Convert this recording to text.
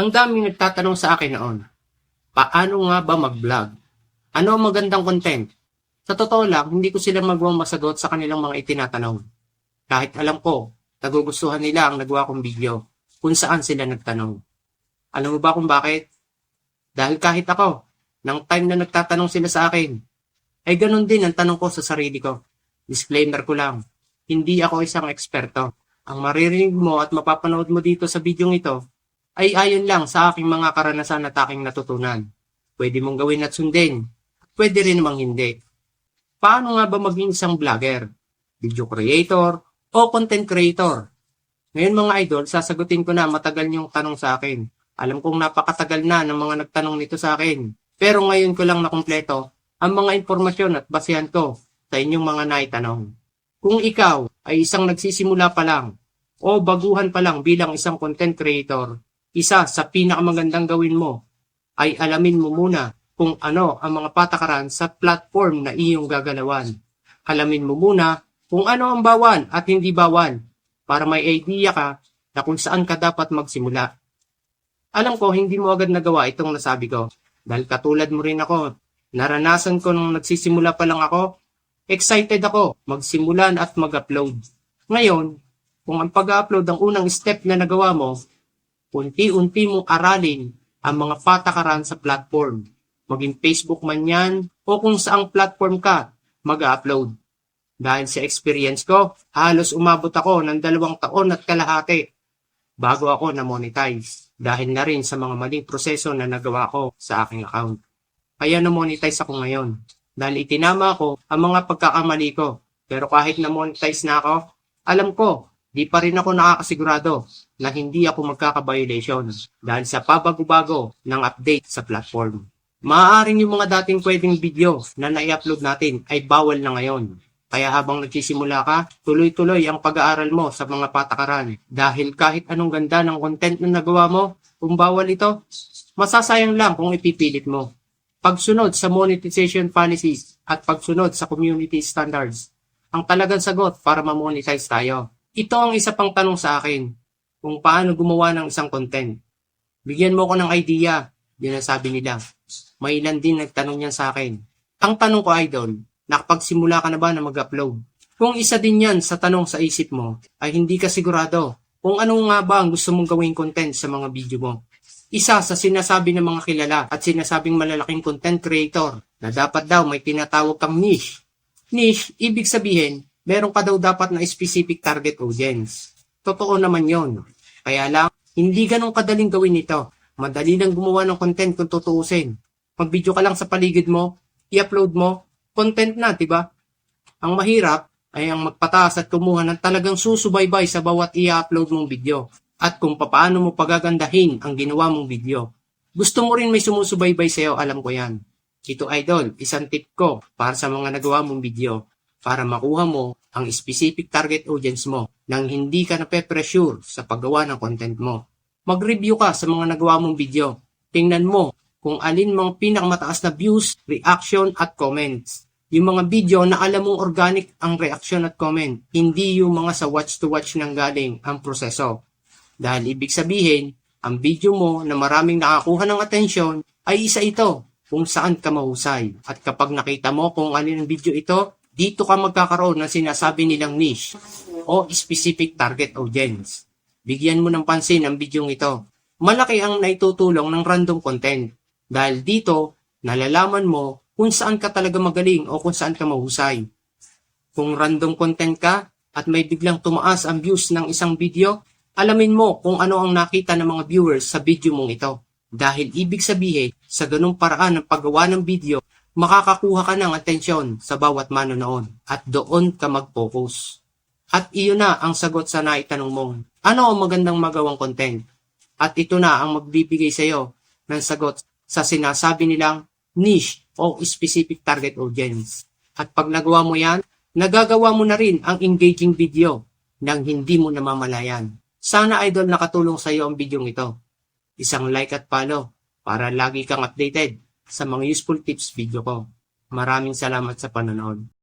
Ang daming nagtatanong sa akin noon, paano nga ba mag-vlog? Ano ang magandang content? Sa totoo lang, hindi ko sila magawang masagot sa kanilang mga itinatanong. Kahit alam ko, nagugustuhan nila ang nagawa kong video kung saan sila nagtanong. Alam mo ba kung bakit? Dahil kahit ako, nang time na nagtatanong sila sa akin, ay ganun din ang tanong ko sa sarili ko. Disclaimer ko lang, hindi ako isang eksperto. Ang maririnig mo at mapapanood mo dito sa video ito ay ayon lang sa aking mga karanasan at aking natutunan. Pwede mong gawin at sundin. Pwede rin namang hindi. Paano nga ba maging isang vlogger? Video creator o content creator? Ngayon mga idol, sasagutin ko na matagal niyong tanong sa akin. Alam kong napakatagal na ng mga nagtanong nito sa akin. Pero ngayon ko lang nakumpleto ang mga impormasyon at basehan ko sa inyong mga naitanong. Kung ikaw ay isang nagsisimula pa lang o baguhan pa lang bilang isang content creator, isa sa pinakamagandang gawin mo ay alamin mo muna kung ano ang mga patakaran sa platform na iyong gagalawan. Alamin mo muna kung ano ang bawal at hindi bawal para may idea ka na kung saan ka dapat magsimula. Alam ko hindi mo agad nagawa itong nasabi ko dahil katulad mo rin ako. Naranasan ko nung nagsisimula pa lang ako, excited ako magsimulan at mag-upload. Ngayon, kung ang pag-upload ang unang step na nagawa mo, unti-unti mong aralin ang mga patakaran sa platform. Maging Facebook man yan o kung saang platform ka mag-upload. Dahil sa experience ko, halos umabot ako ng dalawang taon at kalahati bago ako na-monetize. Dahil na rin sa mga maling proseso na nagawa ko sa aking account. Kaya na-monetize ako ngayon. Dahil itinama ko ang mga pagkakamali ko. Pero kahit na-monetize na ako, alam ko, di pa rin ako nakakasigurado na hindi ako magkaka-violation dahil sa pabago-bago ng update sa platform. Maaaring yung mga dating pwedeng video na nai-upload natin ay bawal na ngayon. Kaya habang nagsisimula ka, tuloy-tuloy ang pag-aaral mo sa mga patakaran. Dahil kahit anong ganda ng content na nagawa mo, kung bawal ito, masasayang lang kung ipipilit mo. Pagsunod sa monetization policies at pagsunod sa community standards, ang talagang sagot para ma-monetize tayo. Ito ang isa pang tanong sa akin, kung paano gumawa ng isang content. Bigyan mo ko ng idea, yun ang sabi nila. May ilan din nagtanong yan sa akin. Ang tanong ko, idol, nakapagsimula ka na ba na mag-upload? Kung isa din yan sa tanong sa isip mo, ay hindi ka sigurado kung ano nga ba ang gusto mong gawing content sa mga video mo. Isa sa sinasabi ng mga kilala at sinasabing malalaking content creator na dapat daw may tinatawag kang niche. Niche, ibig sabihin, meron ka daw dapat na specific target audience. Totoo naman yon. Kaya lang, hindi ganong kadaling gawin ito. Madali lang gumawa ng content kung tutuusin. Mag-video ka lang sa paligid mo, i-upload mo, content na, 'di ba? Ang mahirap ay ang magpataas at kumuha ng talagang susubaybay sa bawat i-upload mong video at kung papaano mo pagagandahin ang ginawa mong video. Gusto mo rin may sumusubaybay sa'yo, alam ko yan. Ito idol, isang tip ko para sa mga nagawa mong video para makuha mo ang specific target audience mo nang hindi ka nape-pressure sa paggawa ng content mo. Mag-review ka sa mga nagawa mong video. Tingnan mo kung alin mga pinakamataas na views, reaction at comments. Yung mga video na alam mong organic ang reaction at comment, hindi yung mga sa watch to watch nang galing ang proseso. Dahil ibig sabihin, ang video mo na maraming nakakuha ng atensyon ay isa ito kung saan ka mahusay. At kapag nakita mo kung alin ang video ito, dito ka magkakaroon ng sinasabi nilang niche o specific target audience. Bigyan mo ng pansin ang video ito. Malaki ang naitutulong ng random content dahil dito, nalalaman mo kung saan ka talaga magaling o kung saan ka mahusay. Kung random content ka at may biglang tumaas ang views ng isang video, alamin mo kung ano ang nakita ng mga viewers sa video mong ito. Dahil ibig sabihin, sa ganung paraan ng paggawa ng video, makakakuha ka ng atensyon sa bawat manonood at doon ka mag-focus. At iyon na ang sagot sa naitanong mong, ano ang magandang magawang content? At ito na ang magbibigay sa iyo ng sagot sa sinasabi nilang niche o specific target audience. At pag nagawa mo yan, nagagawa mo na rin ang engaging video nang hindi mo namamalayan. Sana idol nakatulong sa iyo ang video ito. Isang like at follow para lagi kang updated sa mga useful tips video ko. Maraming salamat sa panonood.